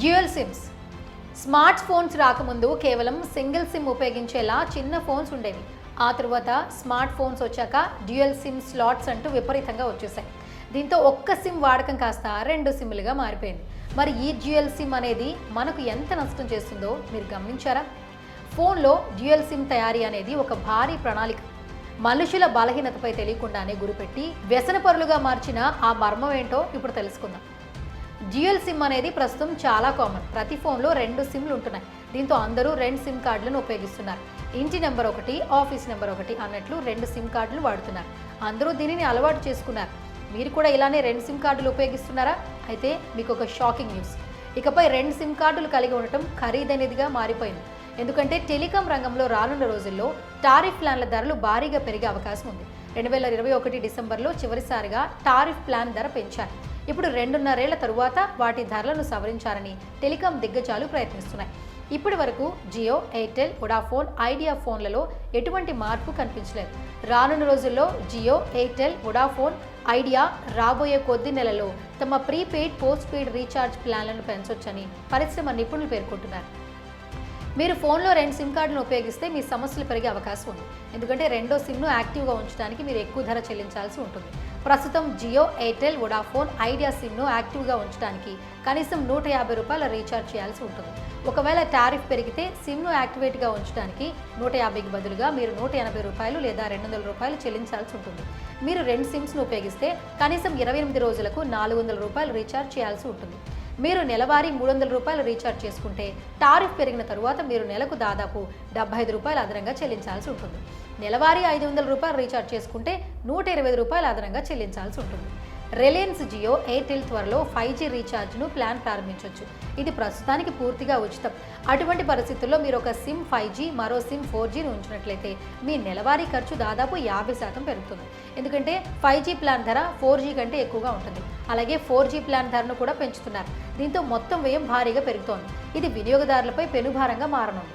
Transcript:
Dual sims. Smart phones రాకముందు కేవలం single SIM ఉపయోగించేలా చిన్న ఫోన్స్ ఉండేవి. ఆ తరువాత స్మార్ట్ ఫోన్స్ వచ్చాక డ్యూయల్ సిమ్ స్లాట్స్ అంటూ విపరీతంగా వచ్చేసాయి. దీంతో ఒక్క సిమ్ వాడకం కాస్త రెండు సిమ్లుగా మారిపోయింది. మరి ఈ డ్యూయల్ సిమ్ అనేది మనకు ఎంత నష్టం చేస్తుందో మీరు గమనించారా? ఫోన్లో డ్యూయల్ సిమ్ తయారీ అనేది ఒక భారీ ప్రణాళిక. మనుషుల బలహీనతపై తెలియకుండానే గురిపెట్టి వ్యసనపరులుగా మార్చిన ఆ మర్మం ఏంటో ఇప్పుడు తెలుసుకుందాం. జియల్ సిమ్ అనేది ప్రస్తుతం చాలా కామన్. ప్రతి ఫోన్లో రెండు సిమ్లు ఉంటున్నాయి. దీంతో అందరూ రెండు సిమ్ కార్డులను ఉపయోగిస్తున్నారు. ఇంటి నెంబర్ ఒకటి ఆఫీస్ నెంబర్ ఒకటి అన్నట్లు రెండు సిమ్ కార్డులు వాడుతున్నారు. అందరూ దీనిని అలవాటు చేసుకున్నారు. మీరు కూడా ఇలానే రెండు సిమ్ కార్డులు ఉపయోగిస్తున్నారా? అయితే మీకు ఒక షాకింగ్ న్యూస్. ఇకపై రెండు సిమ్ కార్డులు కలిగి ఉండటం ఖరీదైనదిగా మారిపోయింది. ఎందుకంటే టెలికాం రంగంలో రానున్న రోజుల్లో టారిఫ్ ప్లాన్ల ధరలు భారీగా పెరిగే అవకాశం ఉంది. రెండు వేల ఇరవై ఒకటి డిసెంబర్లో చివరిసారిగా టారిఫ్ ప్లాన్ ధర పెంచారు. ఇప్పుడు రెండున్నరేళ్ళ తరువాత వాటి ధరలను సవరించాలని టెలికాం దిగ్గజాలు ప్రయత్నిస్తున్నాయి. ఇప్పటి వరకు జియో ఎయిర్టెల్ వొడాఫోన్ ఐడియా ఫోన్లలో ఎటువంటి మార్పు కనిపించలేదు. రానున్న రోజుల్లో జియో ఎయిర్టెల్ వొడాఫోన్ ఐడియా రాబోయే కొద్ది నెలలో తమ ప్రీపెయిడ్ పోస్ట్ పెయిడ్ రీఛార్జ్ ప్లాన్లను పెంచొచ్చని పరిశ్రమ నిపుణులు పేర్కొంటున్నారు. మీరు ఫోన్లో రెండు సిమ్ కార్డులను ఉపయోగిస్తే మీ సమస్యలు పెరిగే అవకాశం ఉంది. ఎందుకంటే రెండో సిమ్ను యాక్టివ్గా ఉంచడానికి మీరు ఎక్కువ ధర చెల్లించాల్సి ఉంటుంది. ప్రస్తుతం జియో ఎయిర్టెల్ వొడాఫోన్ ఐడియా సిమ్ను యాక్టివ్గా ఉంచడానికి కనీసం నూట యాభై రూపాయల రీఛార్జ్ చేయాల్సి ఉంటుంది. ఒకవేళ టారిఫ్ పెరిగితే సిమ్ను యాక్టివేట్గా ఉంచడానికి నూట యాభైకి బదులుగా మీరు నూట ఎనభై రూపాయలు లేదా రెండు వందల రూపాయలు చెల్లించాల్సి ఉంటుంది. మీరు రెండు సిమ్స్ను ఉపయోగిస్తే కనీసం ఇరవై ఎనిమిది రోజులకు నాలుగు వందల రూపాయలు రీఛార్జ్ చేయాల్సి ఉంటుంది. మీరు నెలవారీ మూడు వందల రూపాయలు రీఛార్జ్ చేసుకుంటే టారిఫ్ పెరిగిన తరువాత మీరు నెలకు దాదాపు డెబ్బై ఐదు రూపాయలు అదనంగా చెల్లించాల్సి ఉంటుంది. నెలవారీ ఐదు వందల రూపాయలు రీఛార్జ్ చేసుకుంటే నూట ఇరవై రూపాయలు అదనంగా చెల్లించాల్సి ఉంటుంది. రిలయన్స్ జియో ఎయిర్టెల్ త్వరలో ఫైవ్ జీ రీఛార్జ్ను ప్లాన్ ప్రారంభించవచ్చు ఇది ప్రస్తుతానికి పూర్తిగా ఉచితం. అటువంటి పరిస్థితుల్లో మీరు ఒక సిమ్ ఫైవ్ జీ మరో సిమ్ ఫోర్ జీని ఉంచినట్లయితే మీ నెలవారీ ఖర్చు దాదాపు యాభై శాతం పెరుగుతుంది. ఎందుకంటే ఫైవ్ జీ ప్లాన్ ధర ఫోర్ జీ కంటే ఎక్కువగా ఉంటుంది. అలాగే ఫోర్ జీ ప్లాన్ ధరను కూడా పెంచుతున్నారు. దీంతో మొత్తం వ్యయం భారీగా పెరుగుతోంది. ఇది వినియోగదారులపై పెనుభారంగా మారనుంది.